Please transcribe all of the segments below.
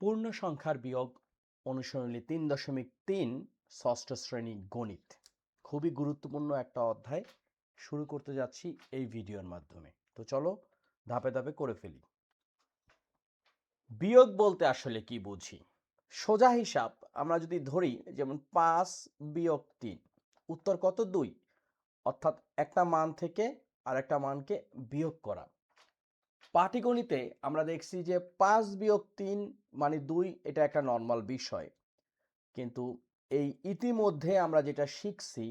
পূর্ণ সংখ্যার বিয়োগ অনুসরণী তিন দশমিক তিন ষষ্ঠ শ্রেণি গণিত। খুবই গুরুত্বপূর্ণ একটা অধ্যায়। শুরু করতে যাচ্ছি এই ভিডিওর মাধ্যমে। তো চলো ধাপে ধাপে করে ফেলি। বিয়োগ বলতে আসলে কি বুঝি? সোজা হিসাব আমরা যদি ধরি, যেমন পাঁচ বিয়োগ তিন, উত্তর কত? দুই। অর্থাৎ একটা মান থেকে আরেকটা মানকে বিয়োগ করা। পাটিগণিতে আমরা দেখছি যে পাঁচ বিয়োগ তিন মানে দুই এটা একটা নর্মাল বিষয়। কিন্তু এই ইতিমধ্যে আমরা যেটা শিখছি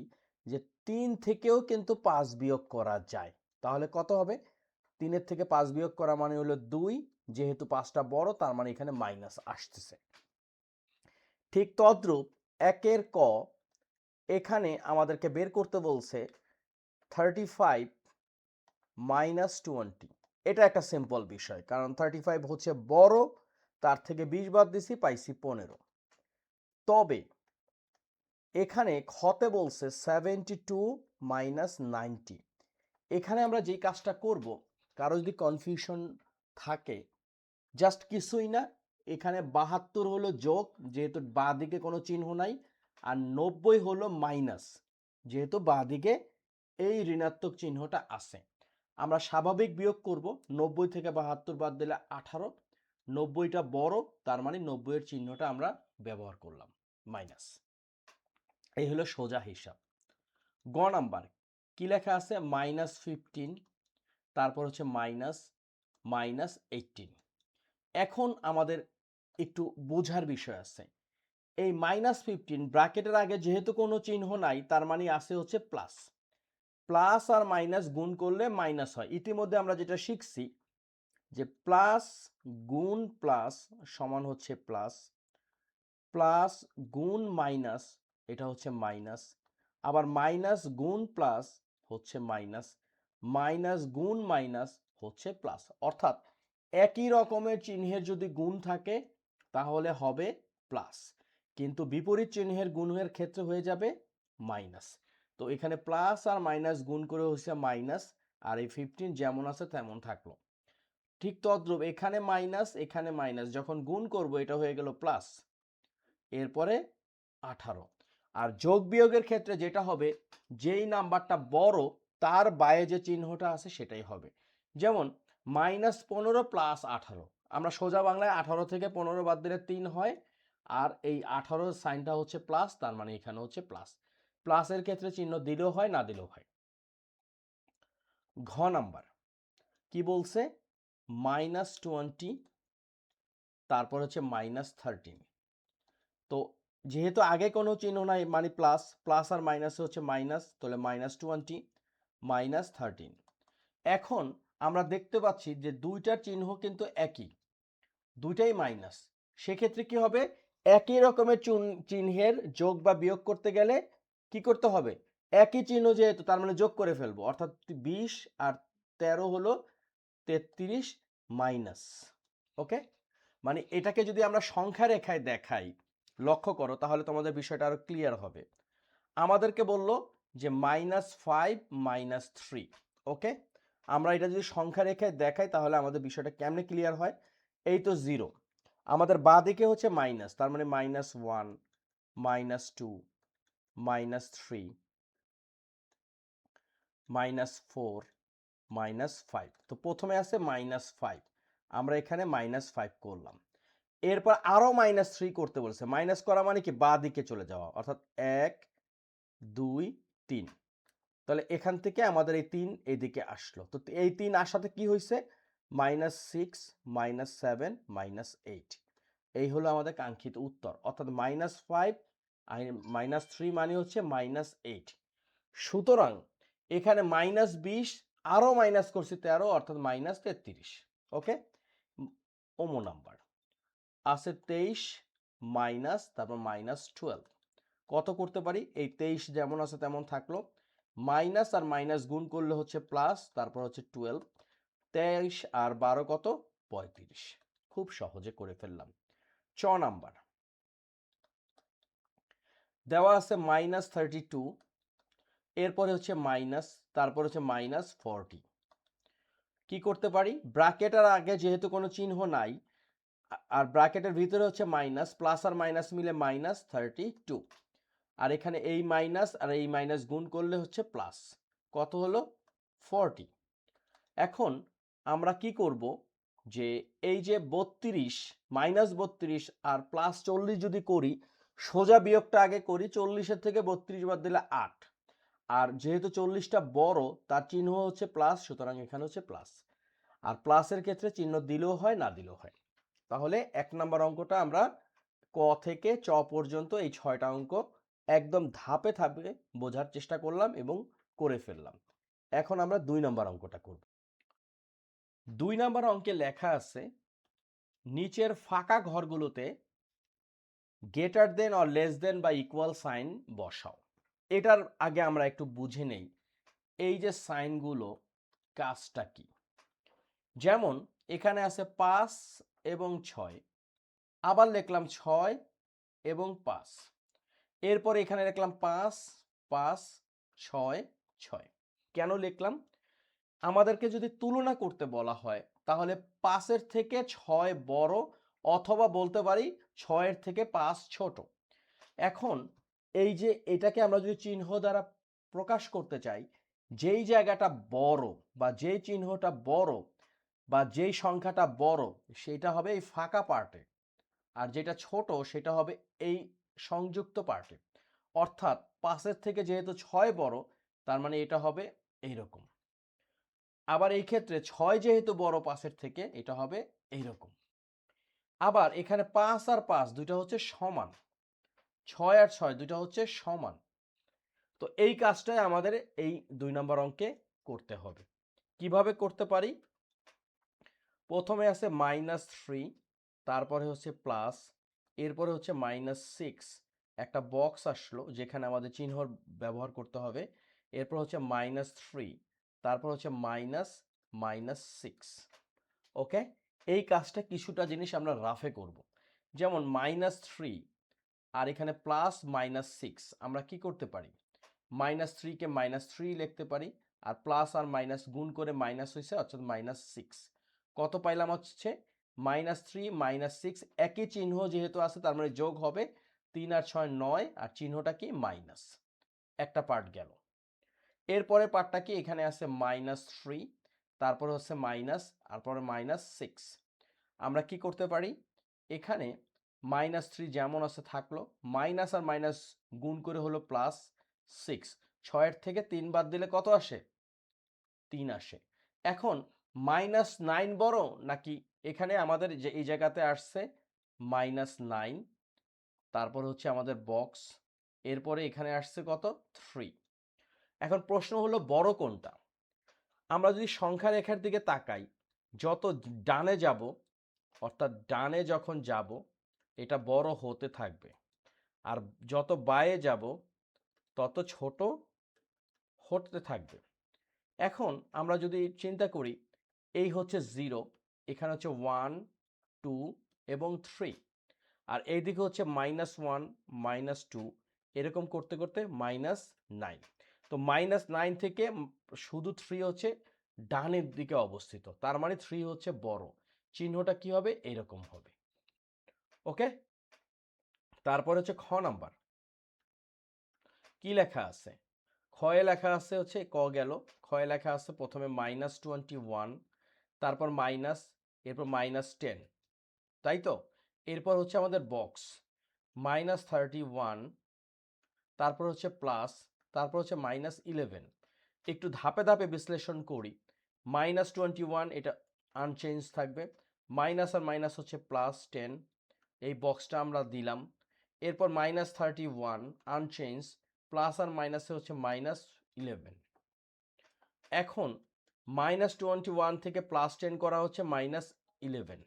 যে তিন থেকেও কিন্তু পাঁচ বিয়োগ করা যায়। তাহলে কত হবে? তিনের থেকে পাঁচ বিয়োগ করা মানে হলো দুই, যেহেতু পাঁচটা বড় তার মানে এখানে মাইনাস আসতেছে। ঠিক তদ্রূপ একের ক এখানে আমাদেরকে বের করতে বলছে থার্টি ফাইভ মাইনাস টোয়েন্টি এটা একটা সিম্পল বিষয়। কারণ থার্টি ফাইভ হচ্ছে বড়, তার থেকে বিশ বাদ দিছি, পাইছি পনেরো। তবে এখানে খতে বলছে সেভেন্টি টু মাইনাস নাইনটি এখানে আমরা যেই কাজটা করব, কারও যদি কনফিউশন থাকে জাস্ট কিছুই না, এখানে বাহাত্তর হলো যোগ, যেহেতু বাঁ দিকে কোনো চিহ্ন নাই, আর নব্বই হলো মাইনাস যেহেতু বাঁ দিকে এই ঋণাত্মক চিহ্নটা আছে। আমরা স্বাভাবিক বিয়োগ করব নব্বই থেকে বাহাত্তর বাদ দিলে আঠারো, নব্বইটা বড়, তার মানে নব্বইয়ের চিহ্নটা আমরা ব্যবহার করলাম, মাইনাস। এই হলো সোজা হিসাব। গ নাম্বার, কি লেখা আছে? মাইনাস ফিফটিন, তারপর হচ্ছে মাইনাস মাইনাস এইটিন। এখন আমাদের একটু বোঝার বিষয় আছে। এই মাইনাস ফিফটিন, ব্র্যাকেটের আগে যেহেতু কোনো চিহ্ন নাই, তার মানে আছে হচ্ছে প্লাস। প্লাস আর মাইনাস গুণ করলে মাইনাস হয়। ইতিমধ্যে আমরা যেটা শিখছি যে প্লাস গুণ প্লাস সমান হচ্ছে প্লাস প্লাস গুণ মাইনাস এটা হচ্ছে মাইনাস, আবার মাইনাস গুণ প্লাস হচ্ছে মাইনাস মাইনাস গুণ মাইনাস হচ্ছে প্লাস। অর্থাৎ একই রকমের চিহ্নের যদি গুণ থাকে তাহলে হবে প্লাস, কিন্তু বিপরীত চিহ্নের গুণের ক্ষেত্রে হয়ে যাবে মাইনাস। তো এখানে প্লাস আর মাইনাস গুণ করে হচ্ছে মাইনাস আর এই ফিফটিন যেমন আছে তেমন থাকল। ঠিক তদ্রূপ, এখানে মাইনাস এখানে মাইনাস যখন গুণ করব এটা হয়ে গেল প্লাস এরপরে আঠারো। আর যোগ বিয়োগের ক্ষেত্রে যেটা হবে, যেই নাম্বারটা বড়, তার বাইরে যে চিহ্নটা আছে সেটাই হবে। যেমন মাইনাস পনেরো প্লাস আঠারো। আমরা সোজা বাংলায় আঠারো থেকে পনেরো বাদ দিলে তিন হয়, আর এই আঠারোর সাইনটা হচ্ছে প্লাস তার মানে এখানে হচ্ছে প্লাস প্লাসের ক্ষেত্রে চিহ্ন দিলেও হয়, না দিলেও হয়। ঘ নাম্বার। কি বলছে? মাইনাস টোয়েন্টি, তারপর হচ্ছে মাইনাস থার্টিন। তো যেহেতু আগে কোনো চিহ্ন নাই মানে প্লাস প্লাস আর মাইনাস হচ্ছে মাইনাস, তাহলে মাইনাস টোয়েন্টি, মাইনাস থার্টিন। এখন আমরা দেখতে পাচ্ছি যে দুইটার চিহ্ন কিন্তু একই, দুইটাই মাইনাস। সেক্ষেত্রে কি হবে? একই রকমের চিহ্নের যোগ বা বিয়োগ করতে গেলে কি করতে হবে? একই চিহ্ন যেহেতু, তার মানে যোগ করে ফেলব। অর্থাৎ বিশ আর তেরো হলো তেত্রিশ মাইনাস, ওকে? মানে এটাকে যদি আমরা সংখ্যা রেখায় দেখাই, লক্ষ্য করো, তাহলে তোমাদের বিষয়টা আরও ক্লিয়ার হবে। আমাদেরকে বলল যে minus five minus three, okay? আমরা এটা যদি সংখ্যা রেখায় দেখাই, তাহলে আমাদের বিষয়টা কেমনে ক্লিয়ার হয়? এই তো জিরো আমাদের বা দিকে হচ্ছে মাইনাস, তার মানে minus one, minus two minus three minus four minus five তো প্রথমে আছে মাইনাস ফাইভ আমরা এখানে মাইনাস ফাইভ করলাম। এরপর আরও মাইনাস থ্রি করতে বলেছে। মাইনাস করা মানে কি? বা দিকে চলে যাওয়া। অর্থাৎ এক, দুই, তিন। তাহলে এখান থেকে আমাদের এই তিন এইদিকে আসলো। তো এই তিন আসাতে কি হয়েছে minus six minus seven minus eight এই হলো আমাদের কাঙ্ক্ষিত উত্তর। অর্থাৎ মাইনাস ফাইভ মাইনাস থ্রি মানে হচ্ছে মাইনাস এইট। সুতরাং এখানে মাইনাস বিশ আরও মাইনাস করছি তেরো, অর্থাৎ মাইনাস তেত্রিশ, ওকে? ওমো নাম্বার। আছে তেইশ মাইনাস, তারপর মাইনাস টুয়েলভ। কত করতে পারি? এই তেইশ যেমন আছে তেমন থাকল। মাইনাস আর মাইনাস গুণ করলে হচ্ছে প্লাস, তারপর হচ্ছে টুয়েলভ। তেইশ আর বারো কত? পঁয়ত্রিশ। খুব সহজে করে ফেললাম। চ নাম্বার। দেওয়া আছে মাইনাস থার্টি টু এরপরে হচ্ছে মাইনাস তারপর হচ্ছে মাইনাস ফর্টি কি করতে পারি? ব্র্যাকেটার আগে যেহেতু কোনো চিহ্ন নাই আর ব্র্যাকেটের ভিতরে হচ্ছে মাইনাস প্লাস আর মাইনাস মিলে মাইনাস থার্টি টু আর এখানে এই মাইনাস আর এই মাইনাস গুণ করলে হচ্ছে প্লাস কত হলো? ফর্টি এখন আমরা কি করব? যে এই যে বত্রিশ মাইনাস বত্রিশ আর প্লাস চল্লিশ যদি করি সোজা বিয়োগটা আগে করি, চল্লিশের থেকে বত্রিশ বাদ দিলে আট। আর যেহেতু চল্লিশটা বড়, তার চিহ্ন হচ্ছে প্লাস সুতরাং এখানে হচ্ছে প্লাস আর প্লাসের ক্ষেত্রে চিহ্ন দিলেও হয়, না দিলেও হয়। তাহলে এক নম্বর অঙ্কটা আমরা ক থেকে চ পর্যন্ত এই ছয়টা অঙ্ক একদম ধাপে ধাপে বোঝার চেষ্টা করলাম এবং করে ফেললাম। এখন আমরা দুই নম্বর অঙ্কটা করব। দুই নম্বর অঙ্কে লেখা আছে, নিচের ফাঁকা ঘরগুলোতে গেটার দেন অর লেস দেন বা ইকুয়াল সাইন বসাও। এটার আগে আমরা একটু বুঝে নেই, এই যে সাইনগুলো, কাজটা কি? যেমন, এখানে আছে পাঁচ এবং ছয়, আবার লিখলাম ছয় এবং পাঁচ, এরপর এখানে লিখলাম পাঁচ পাঁচ, ছয় ছয়। কেন লিখলাম? আমাদেরকে যদি তুলনা করতে বলা হয়, তাহলে পাঁচের থেকে ছয় বড় অথবা বলতে পারি ছয়ের থেকে পাঁচ ছোট। এখন এই যে এটাকে আমরা যদি চিহ্ন দ্বারা প্রকাশ করতে চাই, যেই জায়গাটা বড় বা যেই চিহ্নটা বড় বা যেই সংখ্যাটা বড়, সেটা হবে এই ফাঁকা পার্টে আর যেটা ছোট, সেটা হবে এই সংযুক্ত পার্টে অর্থাৎ পাঁচের থেকে যেহেতু ছয় বড়, তার মানে এটা হবে এইরকম। আবার এই ক্ষেত্রে ছয় যেহেতু বড় পাঁচের থেকে, এটা হবে এইরকম। আবার এখানে পাঁচ আর পাঁচ দুইটা হচ্ছে সমান। ছয় আর ছয় দুইটা হচ্ছে সমান। তো এই কাজটাই আমাদের এই দুই নম্বর অঙ্কে করতে হবে। কীভাবে করতে পারি? প্রথমে আছে মাইনাস থ্রি তারপরে হচ্ছে প্লাস এরপরে হচ্ছে মাইনাস সিক্স একটা বক্স আসলো যেখানে আমাদের চিহ্ন ব্যবহার করতে হবে। এরপর হচ্ছে মাইনাস থ্রি তারপর হচ্ছে মাইনাস মাইনাস সিক্স ওকে এই কাজটা কিছুটা জিনিস আমরা রাফে করব। যেমন মাইনাস থ্রি আর এখানে প্লাস মাইনাস সিক্স আমরা কি করতে পারি? মাইনাস থ্রিকে মাইনাস থ্রি লিখতে পারি আর প্লাস আর মাইনাস গুণ করে মাইনাস হয়েছে অর্থাৎ মাইনাস সিক্স কত পাইলাম হচ্ছে? মাইনাস থ্রি মাইনাস সিক্স একই চিহ্ন যেহেতু আছে তার মানে যোগ হবে তিন আর ছয় নয় আর চিহ্নটা কি? মাইনাস একটা পার্ট গেল। এরপরে পার্টটা কি? এখানে আছে মাইনাস থ্রি তারপরে হচ্ছে মাইনাস, তারপরে মাইনাস সিক্স। আমরা কি করতে পারি? এখানে মাইনাস থ্রি যেমন আছে থাকল, মাইনাস আর মাইনাস গুণ করে হলো প্লাস সিক্স। ছয়ের থেকে তিন বাদ দিলে কত আসে? তিন আসে। এখন মাইনাস নাইন বড় নাকি এখানে আমাদের যে, এই জায়গাতে আসছে মাইনাস নাইন, তারপর হচ্ছে আমাদের বক্স, এরপরে এখানে আসছে কত? থ্রি। এখন প্রশ্ন হলো বড় কোনটা? আমরা যদি সংখ্যা রেখার দিকে তাকাই, যত ডানে যাব, অর্থাৎ ডানে যখন যাব, এটা বড় হতে থাকবে। আর যত বায়ে যাব, তত ছোট হতে থাকবে। এখন আমরা যদি চিন্তা করি, এই হচ্ছে জিরো, এখানে হচ্ছে ওয়ান, টু এবং থ্রি। আর এইদিকে হচ্ছে মাইনাস ওয়ান, মাইনাস টু, এরকম করতে করতে মাইনাস নাইন। তো মাইনাস নাইন থেকে শুধু থ্রি হচ্ছে ডানের দিকে অবস্থিত। তার মানে থ্রি হচ্ছে বড়। চিহ্নটা কি হবে? এরকম হবে। ওকে? তারপর হচ্ছে খ নাম্বার। কি লেখা আছে? খয়ে লেখা আছে হচ্ছে ক গেল। খয়ে লেখা আছে প্রথমে মাইনাস টোয়েন্টি ওয়ান তারপর মাইনাস এরপর মাইনাস টেন তাই তো? এরপর হচ্ছে আমাদের বক্স মাইনাস থার্টি ওয়ান তারপর হচ্ছে প্লাস তারপর হচ্ছে মাইনাস ইলেভেন একটু ধাপে ধাপে বিশ্লেষণ করি। মাইনাস টোয়েন্টি ওয়ান এটা আনচেঞ্জ থাকবে। মাইনাস আর মাইনাস হচ্ছে প্লাস টেন এই বক্সটা আমরা দিলাম। এরপর minus thirty one unchanged plus আর মাইনাসে হচ্ছে মাইনাস ইলেভেন এখন মাইনাস টোয়েন্টি ওয়ান থেকে প্লাস টেন করা হচ্ছে মাইনাস ইলেভেন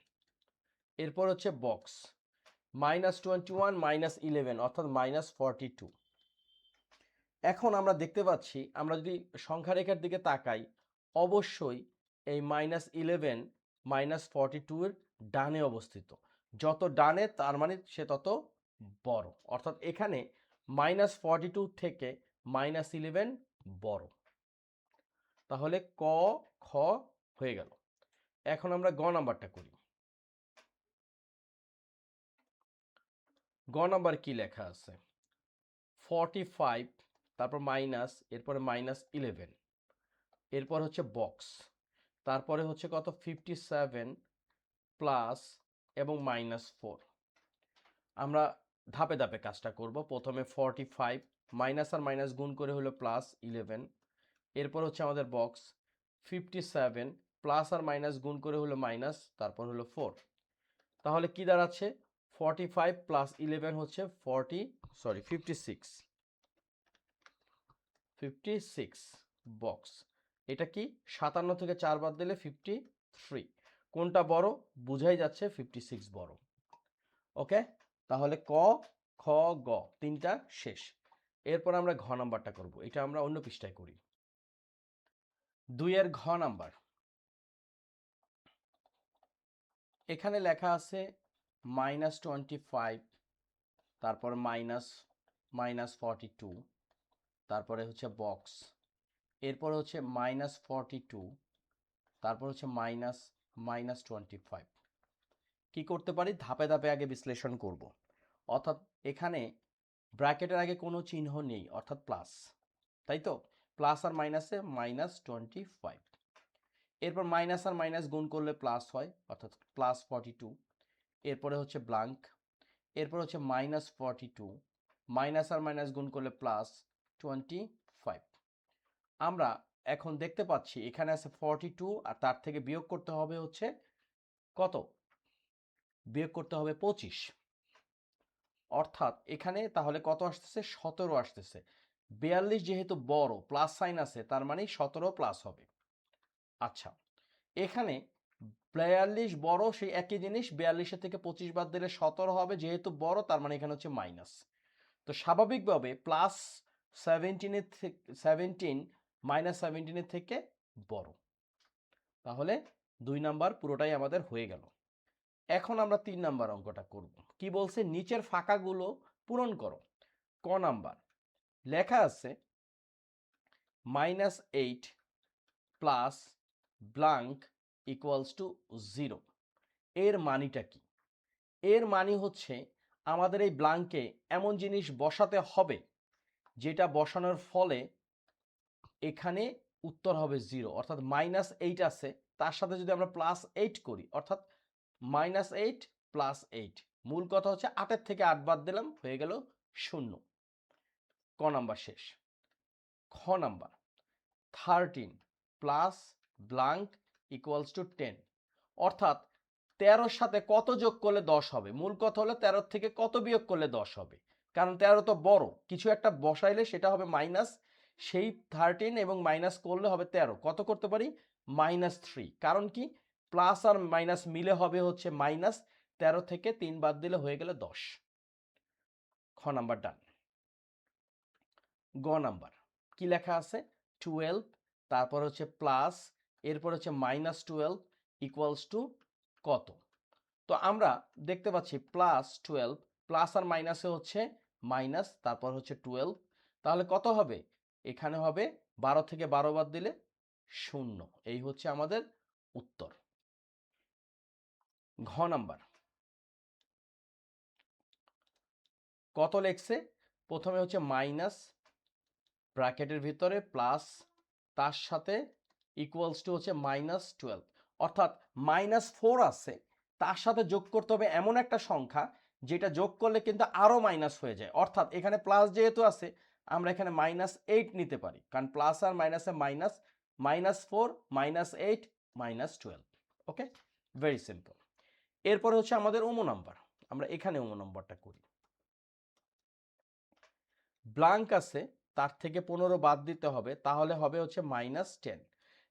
এরপর হচ্ছে box minus twenty one minus eleven অর্থাৎ মাইনাস ফর্টি টু এখন আমরা দেখতে পাচ্ছি, আমরা যদি সংখ্যা রেখার দিকে তাকাই, অবশ্যই এই minus eleven minus forty two এর ডানে অবস্থিত। যত ডানে, তার মানে সে তত বড়। অর্থাৎ এখানে মাইনাস ফর্টি টু থেকে মাইনাস ইলেভেন বড়। তাহলে ক, খ হয়ে গেল। এখন আমরা গ নাম্বারটা করি। গ নাম্বার কি লেখা আছে? ফর্টি ফাইভ তারপর মাইনাস এরপরে মাইনাস ইলেভেন এরপর হচ্ছে বক্স তারপরে হচ্ছে কত? ফিফটি সেভেন প্লাস এবং মাইনাস ফোর আমরা ধাপে ধাপে কাজটা করব। প্রথমে ফর্টি ফাইভ মাইনাস আর মাইনাস গুণ করে হলো প্লাস ইলেভেন এরপর হচ্ছে আমাদের বক্স ফিফটি সেভেন প্লাস আর মাইনাস গুণ করে হলো মাইনাস তারপর হলো ফোর তাহলে কি দাঁড়াচ্ছে? ফর্টি ফাইভ প্লাস ইলেভেন হচ্ছে forty sorry fifty six fifty six box এটা কি সাতান্ন থেকে চার বাদ দিলে ফিফটি থ্রি কোনটা বড়? বুঝাই যাচ্ছে ফিফটি সিক্স বড়। ওকে? তাহলে ক, খ, গ, তিনটা শেষ। এরপর আমরা ঘ নাম্বারটা করব। এটা আমরা অন্য পৃষ্ঠায় করি। দুইয়ের ঘ নাম্বার। এখানে লেখা আছে মাইনাস টোয়েন্টি ফাইভ তারপর মাইনাস মাইনাস ফর্টি টু তারপরে হচ্ছে বক্স এরপর হচ্ছে মাইনাস ফর্টি টু তারপর হচ্ছে মাইনাস মাইনাস টোয়েন্টি ফাইভ কী করতে পারি? ধাপে ধাপে আগে বিশ্লেষণ করব। অর্থাৎ এখানে ব্র্যাকেটের আগে কোনো চিহ্ন নেই, অর্থাৎ প্লাস তাই তো? প্লাস আর মাইনাসে মাইনাস টোয়েন্টি ফাইভ এরপর মাইনাস আর মাইনাস গুণ করলে প্লাস হয়, অর্থাৎ প্লাস ফর্টি টু এরপরে হচ্ছে ব্লাঙ্ক এরপর হচ্ছে মাইনাস ফর্টি টু মাইনাস আর মাইনাস গুণ করলে প্লাস টোয়েন্টি ফাইভ আমরা এখন দেখতে পাচ্ছি এখানে আছে ফর্টি টু আর তার থেকে বিয়োগ করতে হবে হচ্ছে কত? বিয়োগ করতে হবে পঁচিশ। অর্থাৎ এখানে তাহলে কত আসতেছে? সতেরো আসতেছে। বিয়াল্লিশ যেহেতু বড় প্লাস সাইন আছে, তার মানে সতেরো প্লাস হবে। আচ্ছা এখানে বিয়াল্লিশ বড় সেই একই জিনিস, বিয়াল্লিশের থেকে পঁচিশ বাদ দিলে সতেরো হবে, যেহেতু বড়, তার মানে এখানে হচ্ছে মাইনাস তো স্বাভাবিকভাবে প্লাস সেভেন্টিনের থেকে সেভেন্টিন মাইনাস সেভেন্টিনের থেকে বড়। তাহলে দুই নাম্বার পুরোটাই আমাদের হয়ে গেল। এখন আমরা তিন নাম্বার অঙ্কটা করব। কি বলছে? নিচের ফাঁকাগুলো পূরণ করো। ক নাম্বার? লেখা আছে minus eight plus blank equals to zero এর মানিটা কি? এর মানি হচ্ছে আমাদের এই ব্লাঙ্কে এমন জিনিস বসাতে হবে যেটা বসানোর ফলে এখানে উত্তর হবে জিরো অর্থাৎ মাইনাস এইট আছে। তার সাথে যদি আমরা প্লাস এইট করি, অর্থাৎ মাইনাস এইট প্লাস এইট মূল কথা হচ্ছে আটের থেকে আট বাদ দিলাম, হয়ে গেল শূন্য। ক নাম্বার শেষ। খ number thirteen plus blank equals to ten অর্থাৎ তেরোর সাথে কত যোগ করলে দশ হবে? মূল কথা হলো তেরোর থেকে কত বিয়োগ করলে দশ হবে? কারণ তেরো তো বড়। কিছু একটা বসাইলে সেটা হবে মাইনাস সেই থার্টিন এবং মাইনাস করলে হবে তেরো। কত করতে পারি? মাইনাস থ্রি কারণ কি? প্লাস আর মাইনাস মিলে হবে হচ্ছে মাইনাস তেরো থেকে তিন বাদ দিলে হয়ে গেলে দশ। খ নাম্বার ডান গ নাম্বার কি লেখা আছে? টুয়েলভ তারপর হচ্ছে প্লাস এরপর হচ্ছে মাইনাস টুয়েলভ ইকুয়ালস টু কত? তো আমরা দেখতে পাচ্ছি প্লাস টুয়েলভ প্লাস আর মাইনাসে হচ্ছে মাইনাস, তারপর হচ্ছে টুয়েলভ। তাহলে কত হবে? এখানে হবে বারো থেকে বারো বাদ দিলে শূন্য। এই হচ্ছে আমাদের উত্তর। ঘ নাম্বার। কত লেখছে? প্রথমে হচ্ছে মাইনাস ব্র্যাকেটের ভিতরে প্লাস, তার সাথে ইকুয়ালস টু হচ্ছে মাইনাস টুয়েলভ। অর্থাৎ মাইনাস ফোর আছে, তার সাথে যোগ করতে হবে এমন একটা সংখ্যা যেটা যোগ করলে কিন্তু আরও মাইনাস হয়ে যায়। অর্থাৎ এখানে প্লাস যেহেতু আছে, আমরা এখানে মাইনাস এইট নিতে পারি। কারণ প্লাস আর মাইনাসে minus minus four minus eight minus twelve okay very simple এরপরে হচ্ছে আমাদের ওমো নাম্বার আমরা এখানে ওমো নাম্বারটা করি। ব্লাঙ্ক আছে, তার থেকে পনেরো বাদ দিতে হবে, তাহলে হবে হচ্ছে মাইনাস টেন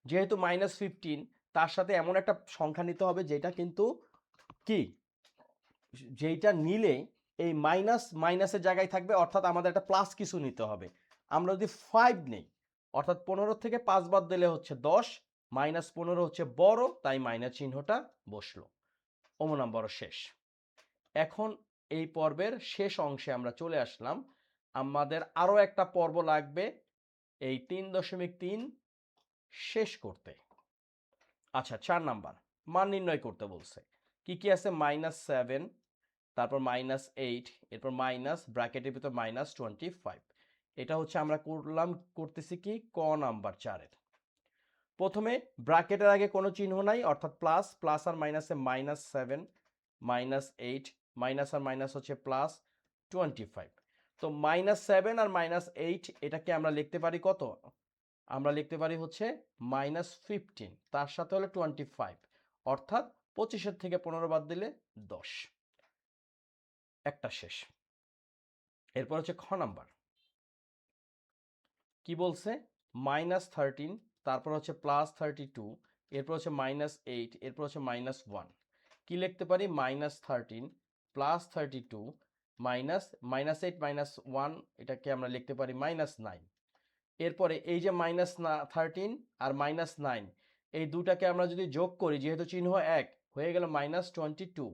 যেহেতু মাইনাস ফিফটিন তার সাথে এমন একটা সংখ্যা নিতে হবে, যেটা কিন্তু কি? যেইটা নিলে এই মাইনাস মাইনাসের জায়গায় থাকবে, অর্থাৎ আমাদের একটা প্লাস কিছু নিতে হবে। আমরা যদি ফাইভ নেই, অর্থাৎ পনেরো থেকে পাঁচ বাদ দিলে হচ্ছে দশ মাইনাস পনেরো হচ্ছে বড়, তাই মাইনাস চিহ্নটা বসল। ওমো নাম্বার শেষ। এখন এই পর্বের শেষ অংশে আমরা চলে আসলাম। আমাদের আরও একটা পর্ব লাগবে এই তিন দশমিক তিন শেষ করতে। আচ্ছা চার নাম্বার। মান নির্ণয় করতে বলছে। কি কি আছে? মাইনাস সেভেন তারপর মাইনাস এইট এরপর মাইনাস ব্র্যাকেটের ভিতর মাইনাস টোয়েন্টি ফাইভ এটা হচ্ছে আমরা করলাম, করতেছি কি? ক নাম্বার চারের। প্রথমে ব্র্যাকেটের আগে কোনো চিহ্ন নাই, অর্থাৎ প্লাস প্লাস আর মাইনাসে minus seven minus eight minus আর মাইনাস হচ্ছে প্লাস টোয়েন্টি ফাইভ তো মাইনাস সেভেন আর মাইনাস এইট এটাকে আমরা লিখতে পারি কত? আমরা লিখতে পারি হচ্ছে মাইনাস ফিফটিন তার সাথে হলো টোয়েন্টি ফাইভ অর্থাৎ পঁচিশের থেকে পনেরো বাদ দিলে দশ। একটা শেষ। এরপর হচ্ছে খ নাম্বার। কি বলছে? মাইনাস থার্টিন, তারপর হচ্ছে প্লাস থার্টি টু, এরপর হচ্ছে মাইনাস এইট, এরপর হচ্ছে মাইনাস ওয়ান। কি লিখতে পারি? Minus thirteen, plus thirty two, minus minus eight, minus one, এটাকে আমরা লিখতে পারি মাইনাস নাইন। এরপরে এই যে মাইনাস থার্টিন আর মাইনাস নাইন, এই দুটাকে আমরা যদি যোগ করি, যেহেতু চিহ্ন এক হয়ে গেল মাইনাস টোয়েন্টি টু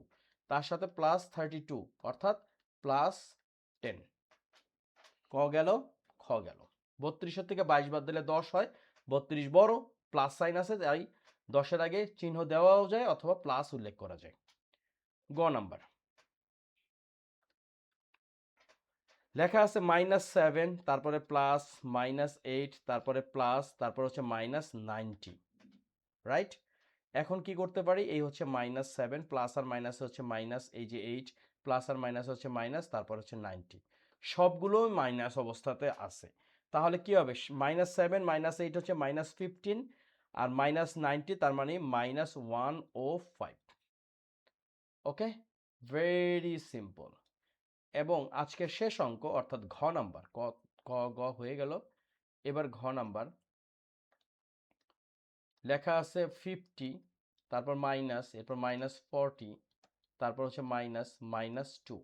তার সাথে প্লাস থার্টি টু অর্থাৎ প্লাস টেন ক গেল, খ গেল। বত্রিশের থেকে বাইশ বাদ দিলে দশ হয়, বত্রিশ বড় প্লাস সাইন আছে তাই দশের আগে চিহ্ন দেওয়াও যায় অথবা প্লাস উল্লেখ করা যায়। গ নাম্বার। লেখা আছে মাইনাস সেভেন তারপরে প্লাস মাইনাস এইট তারপরে প্লাস তারপর হচ্ছে মাইনাস নাইনটি রাইট এখন কি করতে পারি? এই হচ্ছে মাইনাস সেভেন প্লাস আর মাইনাস হচ্ছে মাইনাস এই যে এইট প্লাস আর মাইনাস হচ্ছে মাইনাস তারপর হচ্ছে নাইনটি সবগুলো মাইনাস অবস্থাতে আছে। তাহলে কি হবে? মাইনাস সেভেন মাইনাস এইট হচ্ছে মাইনাস ফিফটিন আর মাইনাস নাইনটি তার মানে minus one o five okay very simple এবং আজকের শেষ অঙ্ক, অর্থাৎ ঘ নাম্বার ক ক, গ হয়ে গেল। এবার ঘ নাম্বার লেখা আছে ফিফটি তারপর মাইনাস এরপর মাইনাস ফর্টি তারপর হচ্ছে মাইনাস মাইনাস টু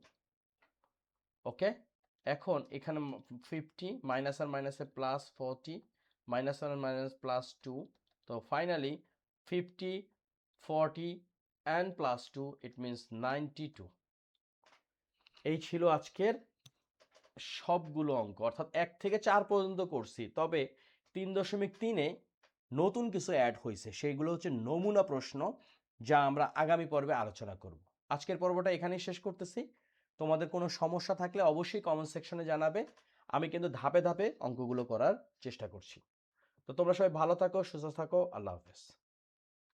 ওকে এখন এখানে ফিফটি মাইনাস আর মাইনাসে প্লাস ফর্টি মাইনাস আর মাইনাস প্লাস টু তো finally fifty forty and plus two it means ninety two এই ছিল আজকের সবগুলো অঙ্ক, অর্থাৎ এক থেকে চার পর্যন্ত করছি, তবে তিন দশমিক তিনে নতুন কিছু অ্যাড হয়েছে সেইগুলো হচ্ছে নমুনা প্রশ্ন যা আমরা আগামী পর্বে আলোচনা করব। আজকের পর্বটা এখানেই শেষ করতেছি। তোমাদের কোনো সমস্যা থাকলে অবশ্যই কমেন্ট সেকশনে জানাবে। আমি কিন্তু ধাপে ধাপে অঙ্কগুলো করার চেষ্টা করছি। তো তোমরা সবাই ভালো থাকো, সুস্থ থাকো, আল্লাহ হাফেজ।